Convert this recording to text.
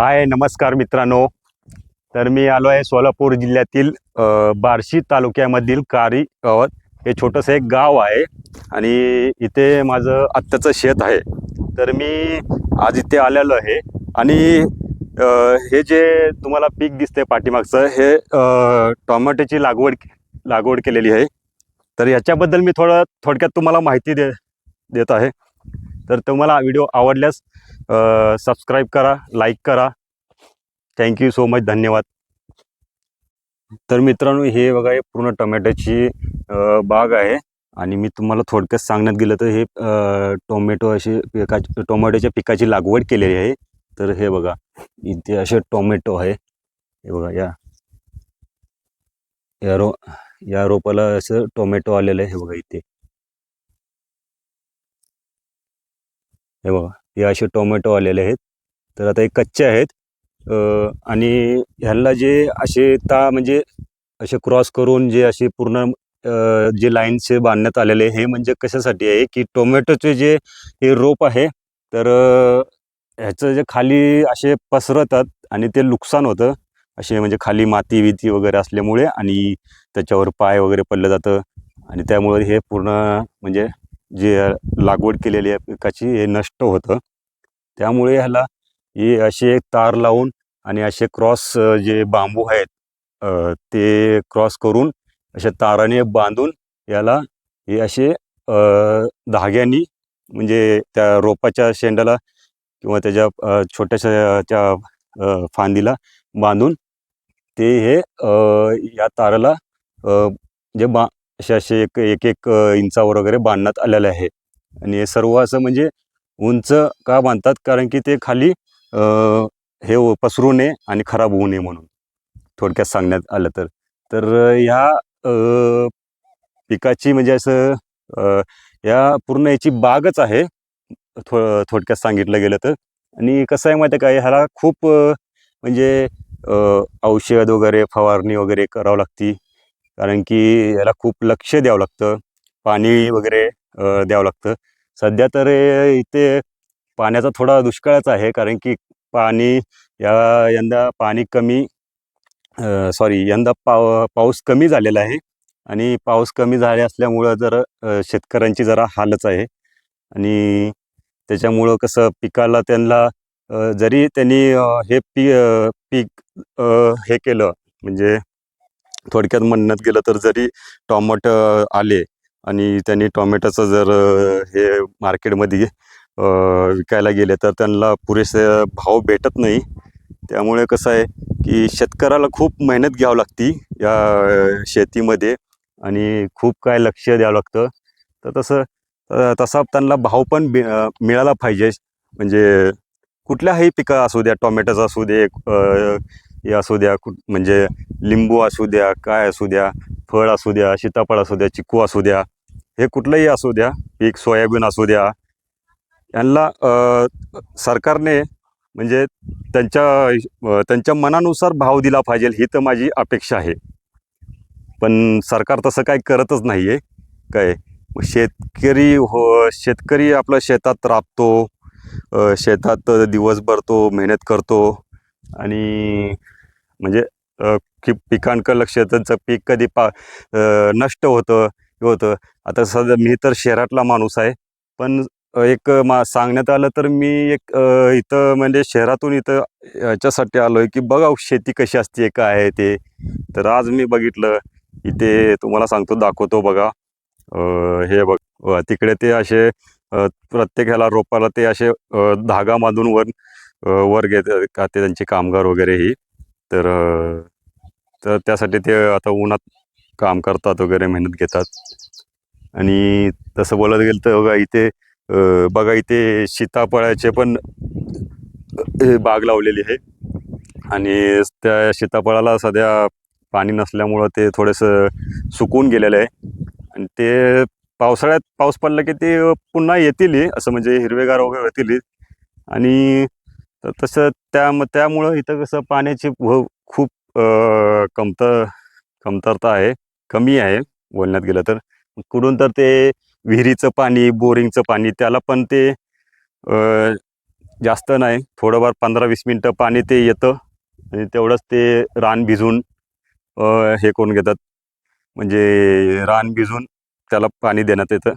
हाय नमस्कार मित्रांनो. तर मी आलो आहे सोलापूर जिल्ह्यातील बार्शी तालुक्यामधील कारी गावात. हे छोटंसं एक गाव आहे आणि इथे माझं आत्ताचं शेत आहे. तर मी आज इथे आलेलो आहे आणि हे जे तुम्हाला पीक दिसते पाठीमागचं हे टोमॅटोची लागवड लागवड केलेली आहे. तर याच्याबद्दल मी थोडं थोडक्यात तुम्हाला माहिती दे देत आहे. तर तुम्हाला व्हिडिओ आवडल्यास सबस्क्राईब करा लाईक करा. थँक्यू सो मच धन्यवाद. तर मित्रांनो हे बघा हे पूर्ण टोमॅटोची बाग आहे. आणि मी तुम्हाला थोडक्यात सांगण्यात गेलं तर हे टोमॅटो अशी पिका टोमॅटोच्या पिकाची लागवड केलेली आहे. तर हे बघा इथे असे टोमॅटो आहे. हे बघा या. या रो या रोपाला असं टोमॅटो आलेलं आहे. हे बघा इथे. हे बघा. हे असे टोमॅटो आलेले आहेत. तर आता हे कच्चे आहेत. आणि ह्याला जे असे ता म्हणजे असे क्रॉस करून जे असे पूर्ण जे लाईनचे बांधण्यात आलेले हे म्हणजे कशासाठी आहे? की टोमॅटोचे जे हे रोप आहे तर ह्याचं जे खाली असे पसरतात आणि ते नुकसान होतं. असे म्हणजे खाली माती विती वगैरे असल्यामुळे आणि त्याच्यावर पाय वगैरे पडलं जातं. आणि त्यामुळे हे पूर्ण म्हणजे जे लागवड केलेली आहे पिकाची हे नष्ट होतं. त्यामुळे ह्याला हे असे तार लावून आणि असे क्रॉस जे बांबू आहेत ते क्रॉस करून अशा ताराने बांधून याला हे असे धाग्यांनी म्हणजे त्या रोपाच्या शेंडाला किंवा त्याच्या छोट्याशा त्या फांदीला बांधून ते हे या ताराला जे बा असे असे एक एक एक इंचावर वगैरे बांधण्यात आलेले आहे. आणि हे सर्व असं म्हणजे उंच का बांधतात? कारण की ते खाली हे पसरू नये आणि खराब होऊ नये म्हणून. थोडक्यात सांगण्यात आलं तर. तर ह्या पिकाची म्हणजे असं या पूर्ण याची बागच आहे. थो थोडक्यात सांगितलं गेलं तर. आणि कसं आहे माहिती आहे का? ह्याला खूप म्हणजे औषध वगैरे फवारणी वगैरे करावं लागती. कारण की याला खूप लक्ष द्यावं लागतं. पाणी वगैरे द्यावं लागतं. सध्या तर इथे पाण्याचा थोडा दुष्काळच आहे. कारण की पाणी या यंदा पाणी कमी सॉरी यंदा पाव पाऊस कमी झालेला आहे. आणि पाऊस कमी झाले असल्यामुळं जर शेतकऱ्यांची जरा हालच आहे. आणि त्याच्यामुळं कसं पिकाला त्यांना जरी त्यांनी हे पी पीक हे केलं म्हणजे थोडक्यात म्हणण्यात गेलं तर जरी टोमॅटो आले आणि त्यांनी टोमॅटोचं जर हे मार्केटमध्ये विकायला गेले तर त्यांना पुरेसे भाव भेटत नाही. त्यामुळे कसं आहे की शेतकऱ्याला खूप मेहनत घ्यावी लागती या शेतीमध्ये आणि खूप काय लक्ष द्यावं लागतं. तर तसं तसा त्यांना भाव पण मिळाला पाहिजे. म्हणजे कुठल्याही पिका असू द्या टोमॅटोचा असू दे हे असू द्या कुठ म्हणजे लिंबू असू द्या काय असू द्या फळ असू द्या सीताफळ असू द्या चिकू असू द्या हे कुठलंही असू द्या पीक सोयाबीन असू द्या यांना सरकारने म्हणजे त्यांच्या त्यांच्या मनानुसार भाव दिला पाहिजे ही तर माझी अपेक्षा आहे. पण सरकार तसं काही करतच नाही आहे काय शेतकरी हो शेतकरी आपल्या शेतात राबतो शेतात दिवसभर तो मेहनत करतो आणि म्हणजे की पिकांकडं लक्ष त्यांचं पीक कधी पा नष्ट होतं हे होतं. आता सध्या मी तर शहरातला माणूस आहे. पण एक मा सांगण्यात आलं तर मी एक इथं म्हणजे शहरातून इथं याच्यासाठी आलो आहे की बघा शेती कशी असते काय आहे ते. तर आज मी बघितलं इथे तुम्हाला सांगतो दाखवतो बघा. हे बघ तिकडे ते असे प्रत्येक ह्याला रोपाला ते असे धागा बांधून वर वर घेत का ते त्यांचे कामगार वगैरे ही तर तर त्यासाठी ते आता उन्हात काम करतात वगैरे मेहनत घेतात. आणि तसं बोलायला गेलं तर बघा इथे बघा इथे सीताफळाचे पण हे बाग लावलेली आहे. आणि त्या सीताफळाला सध्या पाणी नसल्यामुळं ते थोडंसं सुकून गेलेलं आहे. आणि ते पावसाळ्यात पाऊस पडला की ते पुन्हा येतील असं म्हणजे हिरवेगार वगैरे होतील आणि तर तसं त्या त्यामुळं इथं कसं पाण्याची व खूप कमतर कमत कमतरता आहे कमी आहे बोलण्यात गेलं तर. कुठून तर ते विहिरीचं पाणी बोरिंगचं पाणी त्याला पण ते जास्त नाही. थोडंफार पंधरा वीस मिनटं पाणी ते येतं आणि तेवढंच ते रान भिजून हे करून घेतात. म्हणजे रान भिजून त्याला पाणी देण्यात येतं.